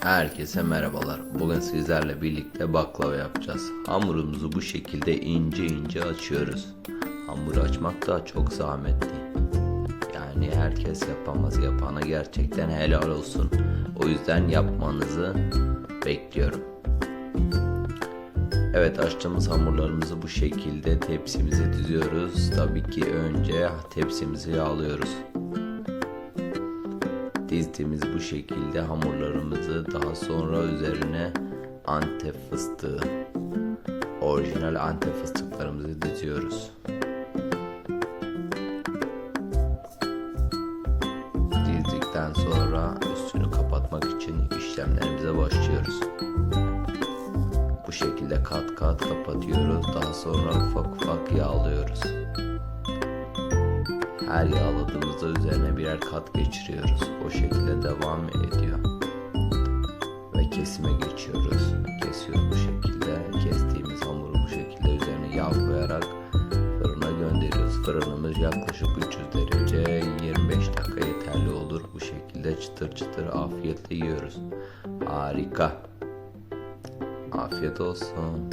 Herkese merhabalar. Bugün sizlerle birlikte baklava yapacağız. Hamurumuzu bu şekilde ince ince açıyoruz. Hamuru açmak da çok zahmetli. Yani herkes yapamaz. Yapana gerçekten helal olsun. O yüzden yapmanızı bekliyorum. Evet açtığımız hamurlarımızı bu şekilde tepsimize diziyoruz. Tabii ki önce tepsimizi yağlıyoruz. Dizdiğimiz bu şekilde hamurlarımızı daha sonra üzerine antep fıstığı, orijinal antep fıstıklarımızı diziyoruz. Dizdikten sonra üstünü kapatmak için işlemlerimize başlıyoruz. Bu şekilde kat kat kapatıyoruz. Daha sonra ufak ufak yağlıyoruz. Her yağladığımızda üzerine birer kat geçiriyoruz. O şekilde devam ediyor. Ve kesime geçiyoruz. Kesiyoruz bu şekilde. Kestiğimiz hamuru bu şekilde üzerine yağ koyarak fırına gönderiyoruz. Fırınımız yaklaşık 300 derece 25 dakika yeterli olur. Bu şekilde çıtır çıtır afiyetle yiyoruz. Harika. Afiyet olsun.